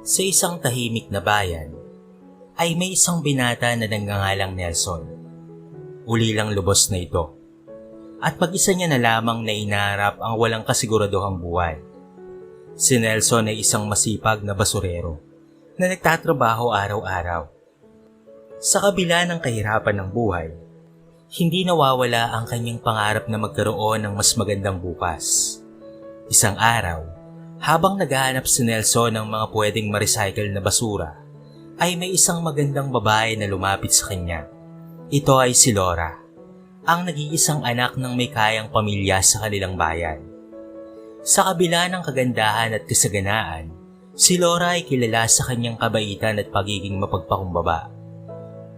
Sa isang tahimik na bayan, ay may isang binata na nagngangalang Nelson. Uli lang lubos na ito. At mag-isa niya na lamang na inaharap ang walang kasiguraduhang buhay. Si Nelson ay isang masipag na basurero na nagtatrabaho araw-araw. Sa kabila ng kahirapan ng buhay, hindi nawawala ang kanyang pangarap na magkaroon ng mas magandang bukas. Isang araw, habang naghahanap si Nelson ng mga pwedeng ma-recycle na basura, ay may isang magandang babae na lumapit sa kanya. Ito ay si Laura, ang nag-iisang anak ng may kayang pamilya sa kanilang bayan. Sa kabila ng kagandahan at kasaganaan, si Laura ay kilala sa kanyang kabaitan at pagiging mapagpakumbaba.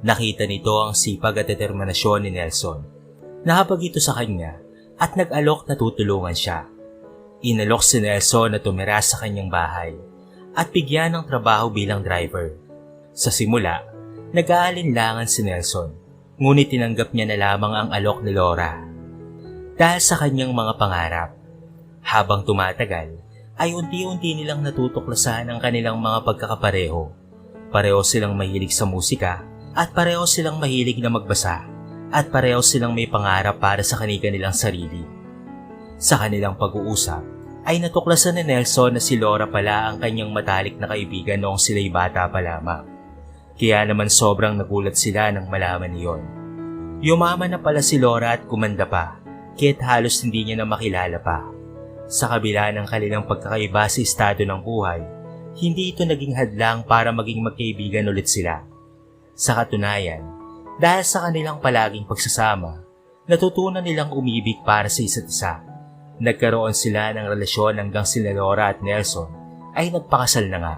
Nakita nito ang sipag at determinasyon ni Nelson. Nahabag ito sa kanya at nag-alok na tutulungan siya. Inalok si Nelson na tumira sa kanyang bahay at bigyan ng trabaho bilang driver. Sa simula, nag-aalinlangan si Nelson, ngunit tinanggap niya na lamang ang alok ni Laura. Dahil sa kanyang mga pangarap, habang tumatagal, ay unti-unti nilang natutuklasan ang kanilang mga pagkakapareho. Pareho silang mahilig sa musika at pareho silang mahilig na magbasa at pareho silang may pangarap para sa kanika nilang sarili. Sa kanilang pag-uusap, ay natuklasan ni Nelson na si Laura pala ang kanyang matalik na kaibigan noong sila'y bata pa lamang. Kaya naman sobrang nagulat sila nang malaman niyon. Yumaman na pala si Laura at kumanda pa, kahit halos hindi niya na makilala pa. Sa kabila ng kanilang pagkakaiba sa estado ng buhay, hindi ito naging hadlang para maging magkaibigan ulit sila. Sa katunayan, dahil sa kanilang palaging pagsasama, natutunan nilang umibig para sa isa't isa. Nagkaroon sila ng relasyon hanggang sila Laura at Nelson ay nagpakasal na nga.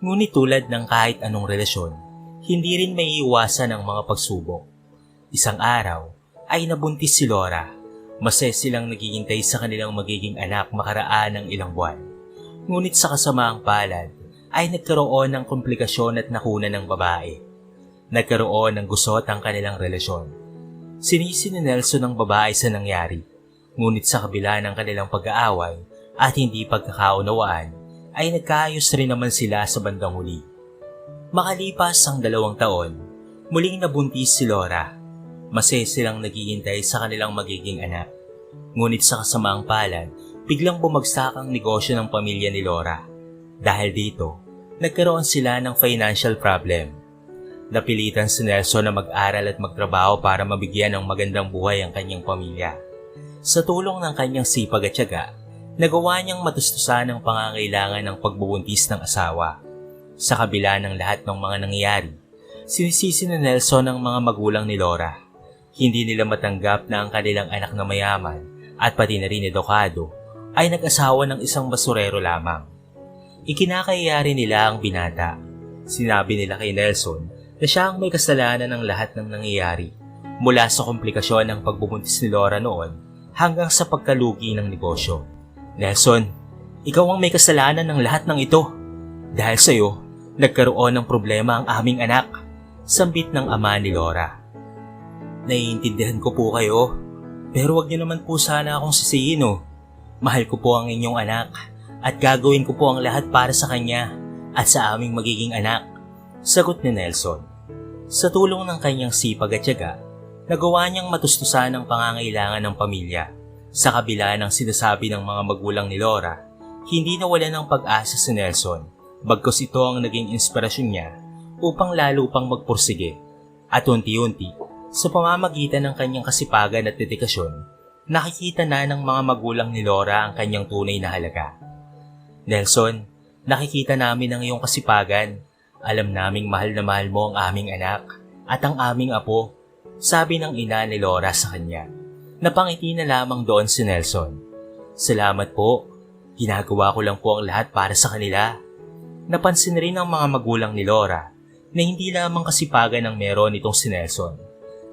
Ngunit tulad ng kahit anong relasyon, hindi rin may iwasan ang mga pagsubok. Isang araw ay nabuntis si Laura. Masaya silang naghihintay sa kanilang magiging anak makaraan ng ilang buwan. Ngunit sa kasamaang palad ay nagkaroon ng komplikasyon at nakuna ng babae nagkaroon ng gusot ang kanilang relasyon. Sinisi ni Nelson ang babae sa nangyari, ngunit sa kabila ng kanilang pag-aaway at hindi pagkakaunawaan, ay nagkaayos rin naman sila sa bandang huli. Makalipas ang dalawang taon, muling nabuntis si Laura. Masaya silang naghihintay sa kanilang magiging anak. Ngunit sa kasamaang palad, biglang bumagsak ang negosyo ng pamilya ni Laura. Dahil dito, nagkaroon sila ng financial problem Napilitan si Nelson na mag-aral at magtrabaho para mabigyan ng magandang buhay ang kanyang pamilya. Sa tulong ng kanyang sipag at tiyaga, nagawa niyang matustusan ang pangangailangan ng pagbubuntis ng asawa. Sa kabila ng lahat ng mga nangyayari, sinisisi ni Nelson ang mga magulang ni Laura. Hindi nila matanggap na ang kanilang anak na mayaman at pati na rin edukado ay nag-asawa ng isang basurero lamang. Ikinakayari nila ang binata. Sinabi nila kay Nelson na siya ang may kasalanan ng lahat ng nangyayari mula sa komplikasyon ng pagbubuntis ni Laura noon hanggang sa pagkalugi ng negosyo. Nelson, ikaw ang may kasalanan ng lahat ng ito. Dahil sa iyo, nagkaroon ng problema ang aming anak, sambit ng ama ni Laura. Naiintindihan ko po kayo, pero wag niyo naman po sana akong sisihin oh. Mahal ko po ang inyong anak at gagawin ko po ang lahat para sa kanya at sa aming magiging anak. Sagot ni Nelson. Sa tulong ng kanyang sipag at tiyaga, nagawa niyang matustusan ang pangangailangan ng pamilya. Sa kabila ng sinasabi ng mga magulang ni Laura, hindi nawala ng pag-asa si Nelson, bagkos ito ang naging inspirasyon niya upang lalo pang magpursige. At unti-unti, sa pamamagitan ng kanyang kasipagan at dedikasyon, nakikita na ng mga magulang ni Laura ang kanyang tunay na halaga. Nelson, nakikita namin ang iyong kasipagan alam naming mahal na mahal mo ang aming anak at ang aming apo, sabi ng ina ni Laura sa kanya. Napangiti na lamang doon si Nelson. Salamat po. Ginagawa ko lang po ang lahat para sa kanila. Napansin rin ng mga magulang ni Laura na hindi lamang kasipagan ang meron itong si Nelson.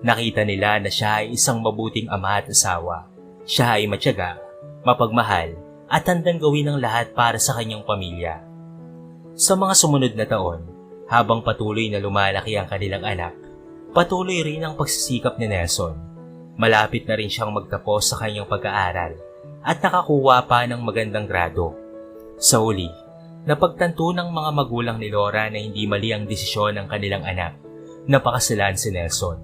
Nakita nila na siya ay isang mabuting ama at asawa. Siya ay matyaga, mapagmahal, at handang gawin ang lahat para sa kanyang pamilya. Sa mga sumunod na taon, habang patuloy na lumalaki ang kanilang anak, patuloy rin ang pagsisikap ni Nelson. Malapit na rin siyang magtapos sa kanyang pag-aaral at nakakuha pa ng magandang grado. Sa uli, Napagtanto ng mga magulang ni Laura na hindi mali ang desisyon ng kanilang anak na pakasalan si Nelson.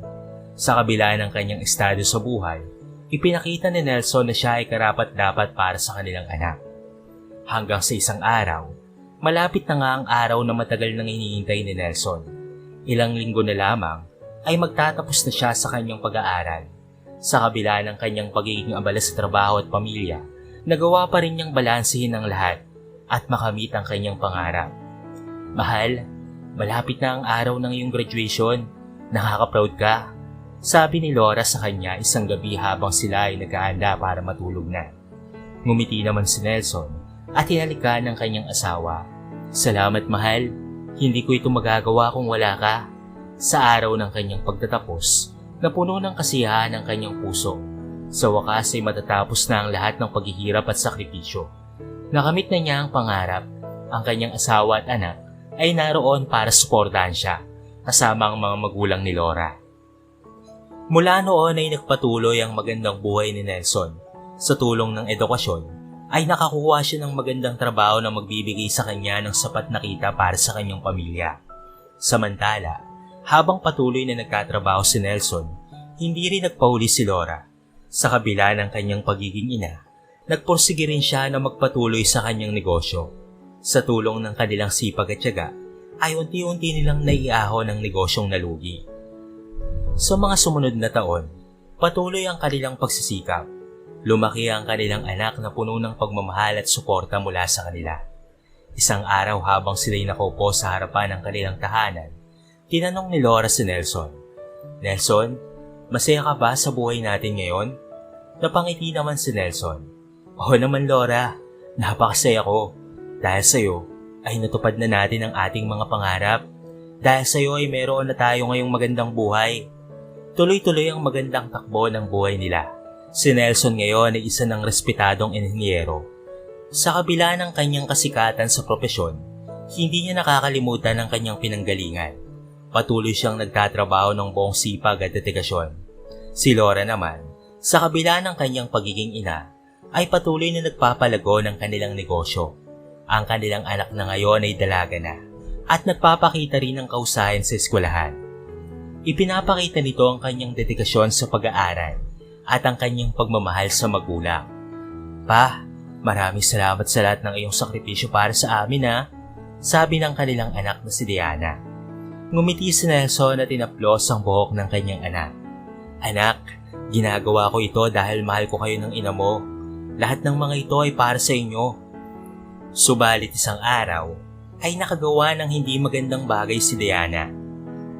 Sa kabila ng kanyang estado sa buhay, ipinakita ni Nelson na siya ay karapat-dapat para sa kanilang anak. Hanggang sa isang araw, malapit na nga ang araw na matagal nang hinihintay ni Nelson. Ilang linggo na lamang ay magtatapos na siya sa kanyang pag-aaral. Sa kabila ng kanyang pagiging abala sa trabaho at pamilya, nagawa pa rin niyang balansehin ang lahat at makamit ang kanyang pangarap. Mahal, malapit na ang araw ng iyong graduation. Nakaka-proud ka. Sabi ni Laura sa kanya isang gabi habang sila ay naghaanda para matulog na. Ngumiti naman si Nelson at hinalikan ng kanyang asawa. Salamat mahal, hindi ko ito magagawa kung wala ka. Sa araw ng kanyang pagtatapos, napuno ng kasiyahan ang kanyang puso. Sa wakas ay matatapos na ang lahat ng paghihirap at sakripisyo. Nakamit na niya ang pangarap. Ang kanyang asawa at anak ay naroon para suportahan siya, kasama ang mga magulang ni Laura. Mula noon ay nagpatuloy ang magandang buhay ni Nelson. Sa tulong ng edukasyon, ay nakakuha siya ng magandang trabaho na magbibigay sa kanya ng sapat na kita para sa kanyang pamilya. Samantala, habang patuloy na nagkatrabaho si Nelson, hindi rin nagpahuli si Laura. Sa kabila ng kanyang pagiging ina, nagporsige rin siya na magpatuloy sa kanyang negosyo. Sa tulong ng kanilang sipag at tiyaga, ay unti-unti nilang naiahon ang negosyong nalugi. Sa mga sumunod na taon, patuloy ang kanilang pagsisikap. Lumaki ang kanilang anak na puno ng pagmamahal at suporta mula sa kanila. Isang araw habang sila'y nakaupo sa harapan ng kanilang tahanan, tinanong ni Laura si Nelson, Nelson, masaya ka ba sa buhay natin ngayon? Napangiti naman si Nelson. Oo naman Laura, napakasaya ko. Dahil sa'yo, ay natupad na natin ang ating mga pangarap. Dahil sa'yo ay meron na tayo ngayong magandang buhay. Tuloy-tuloy ang magandang takbo ng buhay nila. Si Nelson ngayon ay isa ng respetadong inhinyero. Sa kabila ng kanyang kasikatan sa propesyon, hindi niya nakakalimutan ang kanyang pinanggalingan. Patuloy siyang nagtatrabaho ng buong sipag at dedikasyon. Si Laura naman, sa kabila ng kanyang pagiging ina, ay patuloy na nagpapalago ng kanilang negosyo. Ang kanilang anak na ngayon ay dalaga na at nagpapakita rin ng kausahan sa eskwelahan. Ipinapakita nito ang kanyang dedikasyon sa pag-aaral at ang kanyang pagmamahal sa magulang. Pa, maraming salamat sa lahat ng iyong sakripisyo para sa amin ha, sabi ng kanilang anak na si Diana. Ngumiti si Nelson at tinaplos ang buhok ng kanyang anak. Anak, ginagawa ko ito dahil mahal ko kayo ng ina mo. Lahat ng mga ito ay para sa inyo. Subalit isang araw, ay nakagawa ng hindi magandang bagay si Diana.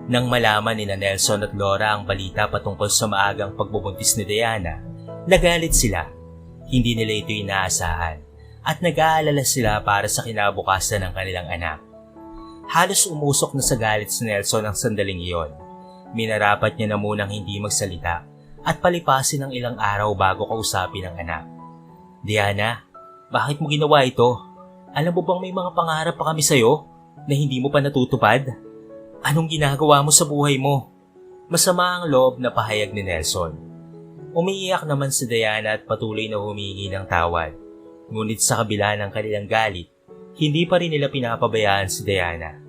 Nang malaman ni Nelson at Laura ang balita patungkol sa maagang pagbubuntis ni Diana, nagalit sila. Hindi nila ito inaasahan at nag-aalala sila para sa kinabukasan ng kanilang anak. Halos umusok na sa galit si Nelson ang sandaling iyon. Minarapat niya na munang hindi magsalita at palipasin ng ilang araw bago kausapin ang anak. Diana, bakit mo ginawa ito? Alam mo bang may mga pangarap pa kami sa'yo na hindi mo pa natutupad? Anong ginagawa mo sa buhay mo? Masama ang loob na pahayag ni Nelson. Umiiyak naman si Diana at patuloy na humingi ng tawad. Ngunit sa kabila ng kanilang galit, hindi pa rin nila pinapabayaan si Diana.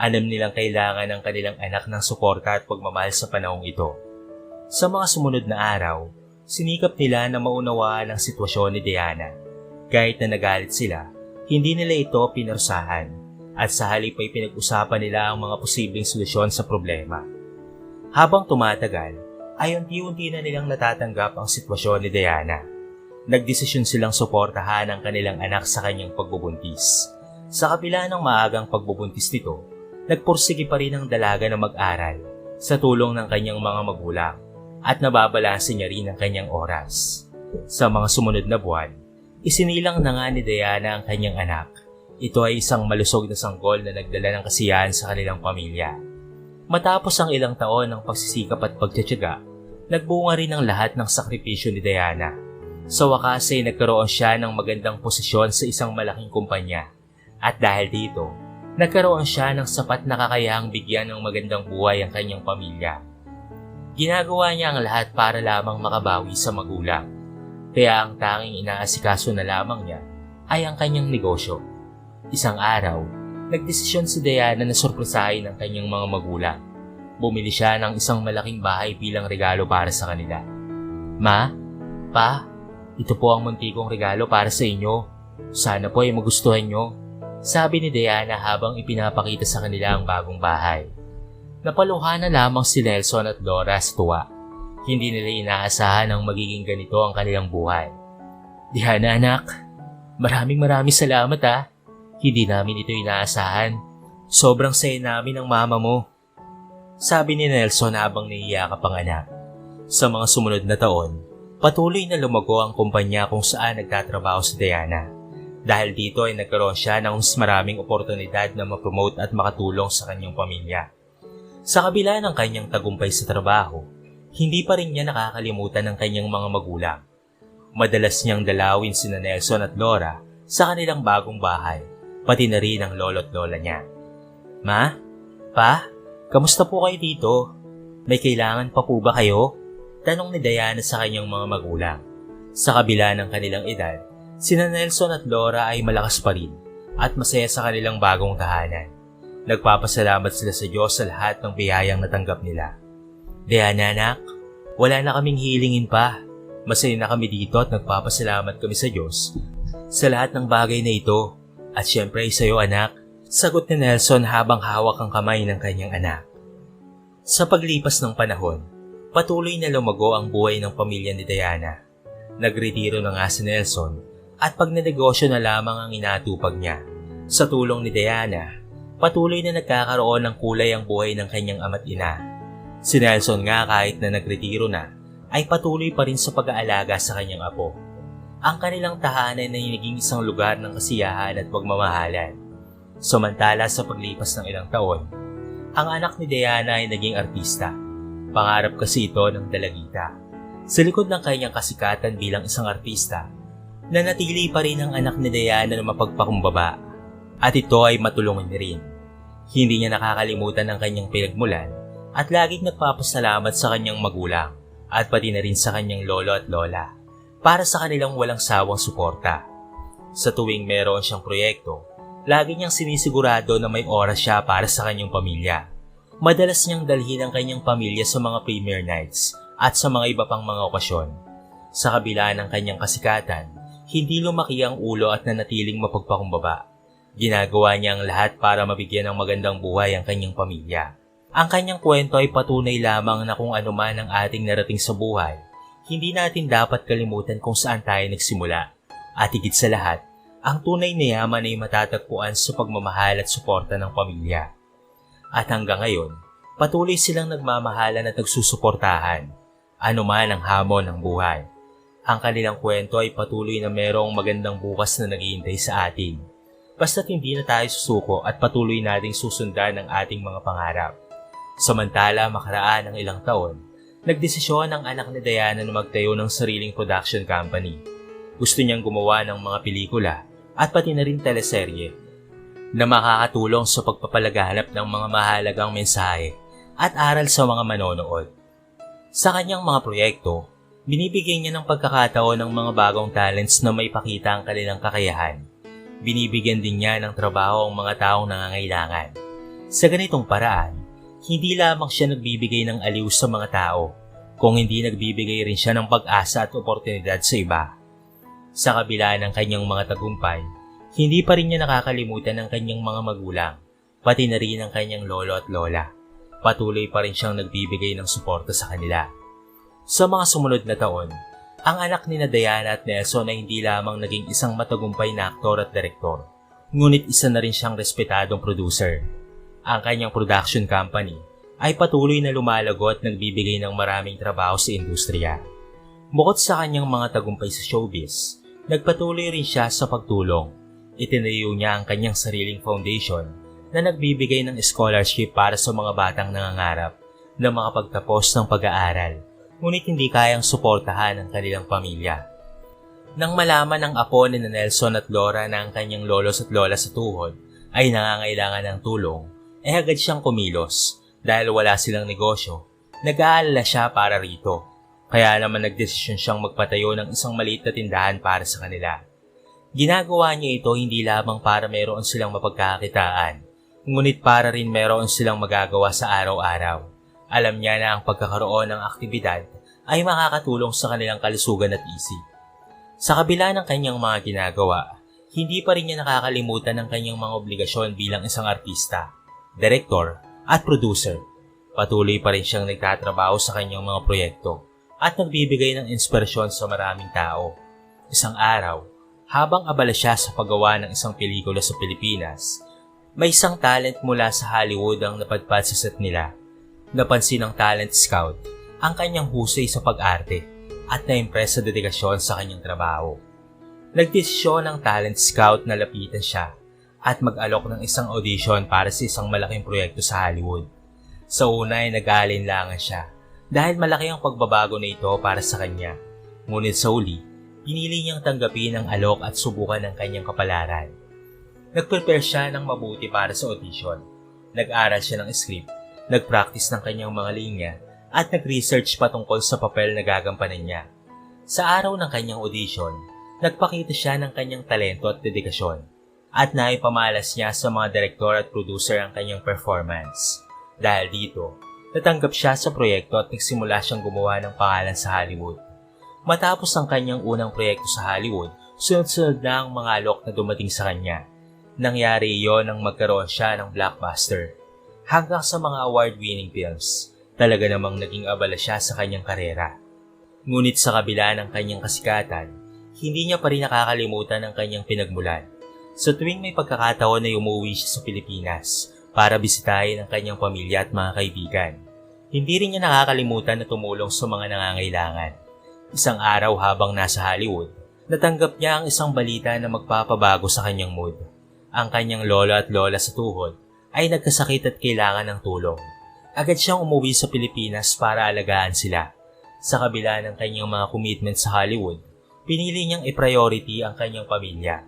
Alam nilang kailangan ng kanilang anak ng suporta at pagmamahal sa panahong ito. Sa mga sumunod na araw, sinikap nila na maunawaan ang sitwasyon ni Diana. Kahit na nagalit sila, hindi nila ito pinarsahan at sa halip ay pinag-usapan nila ang mga posibleng solusyon sa problema. Habang tumatagal, ay unti-unti na nilang natatanggap ang sitwasyon ni Diana. Nagdesisyon silang suportahan ang kanilang anak sa kanyang pagbubuntis. Sa kabila ng maagang pagbubuntis nito, nagpursige pa rin ang dalaga na mag-aral sa tulong ng kanyang mga magulang at nababalanse niya rin ang kanyang oras. Sa mga sumunod na buwan, isinilang na nga ni Diana ang kanyang anak. Ito ay isang malusog na sanggol na nagdala ng kasiyahan sa kanilang pamilya. Matapos ang ilang taon ng pagsisikap at pagtsatsaga, nagbunga rin ang lahat ng sakripisyo ni Diana. Sa wakas ay nagkaroon siya ng magandang posisyon sa isang malaking kumpanya. At dahil dito, nagkaroon siya ng sapat na kakayahang bigyan ng magandang buhay ang kanyang pamilya. Ginagawa niya ang lahat para lamang makabawi sa magulang. Kaya ang tanging inaasikaso na lamang niya ay ang kanyang negosyo. Isang araw, nagdesisyon si Diana na sorpresahin ang kanyang mga magulang. Bumili siya ng isang malaking bahay bilang regalo para sa kanila. Ma, Pa, ito po ang muntikong regalo para sa inyo. Sana po ay magustuhan nyo. Sabi ni Diana habang ipinapakita sa kanila ang bagong bahay. Napaluha na lamang si Nelson at Dora sa tuwa. Hindi nila inaasahan ang magiging ganito ang kanilang buhay. Diana anak, maraming maraming salamat ah. Hindi namin ito inaasahan. Sobrang saya namin ng mama mo. Sabi ni Nelson habang naiiyakap ang anak. Sa mga sumunod na taon, patuloy na lumago ang kumpanya kung saan nagtatrabaho si Diana. Dahil dito ay nagkaroon siya ng mas maraming oportunidad na mapromote at makatulong sa kanyang pamilya. Sa kabila ng kanyang tagumpay sa trabaho, hindi pa rin niya nakakalimutan ng kanyang mga magulang. Madalas niyang dalawin sina Nelson at Laura sa kanilang bagong bahay, pati na rin ang lolo't lola niya. Ma? Pa? Kamusta po kayo dito? May kailangan pa po ba kayo? Tanong ni Diana sa kanyang mga magulang. Sa kabila ng kanilang edad, sina Nelson at Laura ay malakas pa rin at masaya sa kanilang bagong tahanan. Nagpapasalamat sila sa Diyos sa lahat ng biyayang natanggap nila. Diana anak, wala na kaming hilingin pa. Masaya na kami dito at nagpapasalamat kami sa Diyos sa lahat ng bagay na ito. At syempre sa iyo anak, sagot ni Nelson habang hawak ang kamay ng kanyang anak. Sa paglipas ng panahon, patuloy na lumago ang buhay ng pamilya ni Diana. Nagretiro na nga si Nelson at pagnenegosyo na lamang ang inatupag niya. Sa tulong ni Diana, patuloy na nagkakaroon ng kulay ang buhay ng kanyang ama't ina. Si Nelson nga kahit na nagretiro na, ay patuloy pa rin sa pag-aalaga sa kanyang apo. Ang kanilang tahanan ay naging isang lugar ng kasiyahan at pagmamahalan. Samantala sa paglipas ng ilang taon, ang anak ni Diana ay naging artista. Pangarap kasi ito ng dalagita. Sa likod ng kanyang kasikatan bilang isang artista, nanatili pa rin ang anak ni Diana na mapagpakumbaba at ito ay matulungan rin. Hindi niya nakakalimutan ang kanyang pinagmulan at laging nagpapasalamat sa kanyang magulang at pati na rin sa kanyang lolo at lola para sa kanilang walang sawang suporta. Sa tuwing meron siyang proyekto, lagi niyang sinisigurado na may oras siya para sa kanyang pamilya. Madalas niyang dalhin ang kanyang pamilya sa mga premiere nights at sa mga iba pang mga okasyon. Sa kabila ng kanyang kasikatan, hindi lumaki ang ulo at nanatiling mapagpakumbaba. Ginagawa niya ang lahat para mabigyan ng magandang buhay ang kanyang pamilya. Ang kanyang kwento ay patunay lamang na kung ano man ang ating narating sa buhay, hindi natin dapat kalimutan kung saan tayo nagsimula. At higit sa lahat, ang tunay na yaman ay matatagpuan sa pagmamahal at suporta ng pamilya. At hanggang ngayon, patuloy silang nagmamahalan at nagsusuportahan, ano man ang hamon ng buhay. Ang kanilang kwento ay patuloy na merong magandang bukas na naghihintay sa atin basta't hindi na tayo susuko at patuloy nating susundan ang ating mga pangarap. Samantala makaraan ng ilang taon, nagdesisyon ang anak ni Diana na magtayo ng sariling production company. Gusto niyang gumawa ng mga pelikula at pati na rin teleserye na makakatulong sa pagpapalaganap ng mga mahalagang mensahe at aral sa mga manonood. Sa kanyang mga proyekto, binibigyan niya ng pagkakataon ng mga bagong talents na may pakita ang kanilang kakayahan binibigyan din niya ng trabaho ang mga taong nangangailangan. Sa ganitong paraan, hindi lamang siya nagbibigay ng aliw sa mga tao, kung hindi nagbibigay rin siya ng pag-asa at oportunidad sa iba. Sa kabila ng kanyang mga tagumpay, hindi pa rin niya nakakalimutan ng kanyang mga magulang, pati na rin ang kanyang lolo at lola. Patuloy pa rin siyang nagbibigay ng suporta sa kanila. Sa mga sumunod na taon, ang anak ni na Diana at Nelson ay hindi lamang naging isang matagumpay na aktor at direktor, ngunit isa na rin siyang respetadong producer. Ang kanyang production company ay patuloy na lumalago at nagbibigay ng maraming trabaho sa industriya. Bukod sa kanyang mga tagumpay sa showbiz, nagpatuloy rin siya sa pagtulong. Itinayo niya ang kanyang sariling foundation na nagbibigay ng scholarship para sa mga batang nangangarap na makapagtapos ng pag-aaral ngunit hindi kayang suportahan ang kanilang pamilya. Nang malaman ng apo ni Nelson at Laura na ang kanyang lolos at lola sa tuhod ay nangangailangan ng tulong, ay agad siyang kumilos dahil wala silang negosyo. Nag-aalala siya para rito. Kaya naman nagdesisyon siyang magpatayo ng isang maliit na tindahan para sa kanila. Ginagawa niya ito hindi lamang para meron silang mapagkakitaan, ngunit para rin meron silang magagawa sa araw-araw. Alam niya na ang pagkakaroon ng aktibidad ay makakatulong sa kanilang kalusugan at isip. Sa kabila ng kanyang mga ginagawa, hindi pa rin niya nakakalimutan ang kanyang mga obligasyon bilang isang artista, direktor, at producer. Patuloy pa rin siyang nagtatrabaho sa kanyang mga proyekto at nagbibigay ng inspirasyon sa maraming tao. Isang araw, habang abala siya sa paggawa ng isang pelikula sa Pilipinas, may isang talent mula sa Hollywood ang napadpad sa set nila. Napansin ng talent scout ang kanyang husay sa pag-arte at na-impress sa dedikasyon sa kanyang trabaho. Nagdesisyon ng talent scout na lapitan siya at mag-alok ng isang audition para sa isang malaking proyekto sa Hollywood. Sa una ay nag-aalinlangan siya dahil malaki ang pagbabago na ito para sa kanya. Ngunit sa uli, pinili niyang tanggapin ang alok at subukan ng kanyang kapalaran. Nag-prepare siya ng mabuti para sa audition. Nag-aral siya ng script, nag-practice ng kanyang mga linya, at nag-research patungkol sa papel na gagampanan niya. Sa araw ng kanyang audition, nagpakita siya ng kanyang talento at dedikasyon at naipamalas niya sa mga direktor at producer ang kanyang performance. Dahil dito, natanggap siya sa proyekto at nagsimula siyang gumawa ng pangalan sa Hollywood. Matapos ang kanyang unang proyekto sa Hollywood, sunod-sunod na ang mga alok na dumating sa kanya. Nangyari iyon nang magkaroon siya ng blockbuster. Hanggang sa mga award-winning films, talaga namang naging abala siya sa kanyang karera. Ngunit sa kabila ng kanyang kasikatan, hindi niya pa rin nakakalimutan ang kanyang pinagmulan. Sa tuwing may pagkakataon na umuwi siya sa Pilipinas para bisitahin ang kanyang pamilya at mga kaibigan, hindi rin niya nakakalimutan na tumulong sa mga nangangailangan. Isang araw habang nasa Hollywood, natanggap niya ang isang balita na magpapabago sa kanyang mood. Ang kanyang lolo at lola sa tuhod ay nagkasakit at kailangan ng tulong. Agad siyang umuwi sa Pilipinas para alagaan sila. Sa kabila ng kanyang mga commitment sa Hollywood, pinili niyang i-priority ang kanyang pamilya.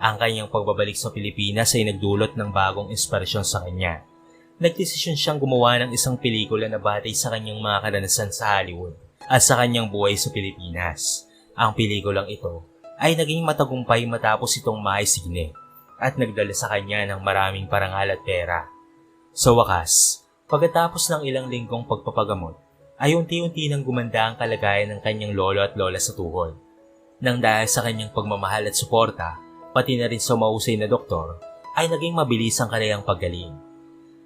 Ang kanyang pagbabalik sa Pilipinas ay nagdulot ng bagong inspirasyon sa kanya. Nagdesisyon siyang gumawa ng isang pelikula na batay sa kanyang mga karanasan sa Hollywood at sa kanyang buhay sa Pilipinas. Ang pelikulang ito ay naging matagumpay matapos itong maisine at nagdala sa kanya ng maraming parangal at pera. Sa wakas, pagkatapos ng ilang linggong pagpapagamot, ay unti-unti nang gumanda ang kalagayan ng kanyang lolo at lola sa tuhod. Nang dahil sa kanyang pagmamahal at suporta, pati na rin sa mausay na doktor, ay naging mabilis ang kanilang paggaling.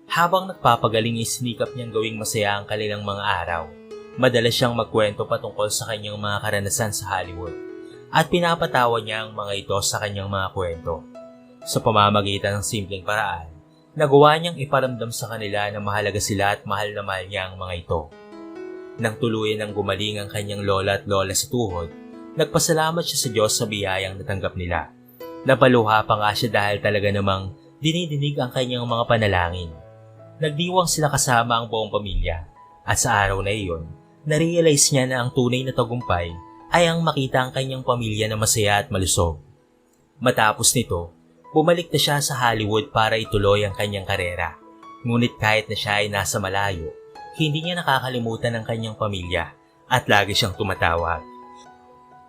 Habang nagpapagaling ay sinikap niyang gawing masaya ang kanilang mga araw. Madalas siyang magkwento patungkol sa kanyang mga karanasan sa Hollywood at pinapatawa niya ang mga ito sa kanyang mga kwento. Sa pamamagitan ng simpleng paraan, nagawa niyang iparamdam sa kanila na mahalaga sila at mahal na mahal niya ang mga ito. Nang tuluyan ng gumaling ang kanyang lola at lola sa tuhod, nagpasalamat siya sa Diyos sa biyayang natanggap nila. Napaluha pa nga siya dahil talaga namang dinidinig ang kanyang mga panalangin. Nagdiwang sila kasama ang buong pamilya at sa araw na iyon, narealize niya na ang tunay na tagumpay ay ang makita ang kanyang pamilya na masaya at malusog. Matapos nito, Bumalik na siya sa Hollywood para ituloy ang kanyang karera. Ngunit kahit na siya ay nasa malayo, hindi niya nakakalimutan ang kanyang pamilya at lagi siyang tumatawag.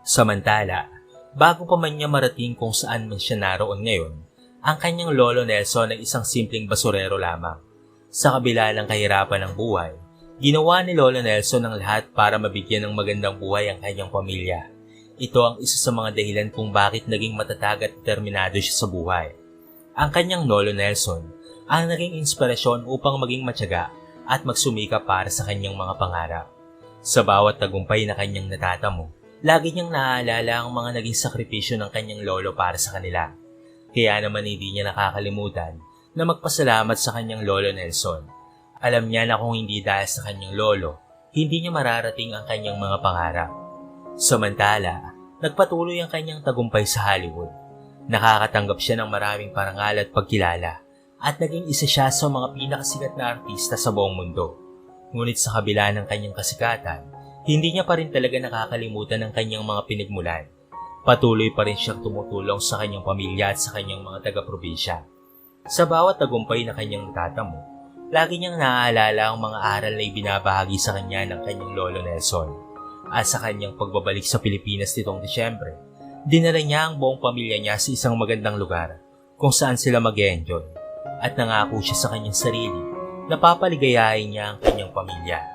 Samantala, bago pa man niya marating kung saan man siya naroon ngayon, ang kanyang lolo Nelson ay isang simpleng basurero lamang. Sa kabila ng kahirapan ng buhay, ginawa ni Lolo Nelson ang lahat para mabigyan ng magandang buhay ang kanyang pamilya. Ito ang isa sa mga dahilan kung bakit naging matatag at determinado siya sa buhay. Ang kanyang Lolo Nelson ang naging inspirasyon upang maging matyaga at magsumika para sa kanyang mga pangarap. Sa bawat tagumpay na kanyang natatamo, lagi niyang naaalala ang mga naging sakripisyo ng kanyang lolo para sa kanila. Kaya naman hindi niya nakakalimutan na magpasalamat sa kanyang lolo Nelson. Alam niya na kung hindi dahil sa kanyang lolo, hindi niya mararating ang kanyang mga pangarap. Samantala, nagpatuloy ang kanyang tagumpay sa Hollywood. Nakakatanggap siya ng maraming parangal at pagkilala at naging isa siya sa mga pinakasikat na artista sa buong mundo. Ngunit sa kabila ng kanyang kasikatan, hindi niya pa rin talaga nakakalimutan ang kanyang mga pinagmulan. Patuloy pa rin siyang tumutulong sa kanyang pamilya at sa kanyang mga taga-probinsya. Sa bawat tagumpay na kanyang natatamo, lagi niyang naaalala ang mga aral na ibinabahagi sa kanya ng kanyang lolo Nelson. At sa kanyang pagbabalik sa Pilipinas nitong Disyembre, Dinala niya ang buong pamilya niya sa isang magandang lugar kung saan sila mag enjoy at nangako siya sa kanyang sarili na papaligayahin niya ang kanyang pamilya.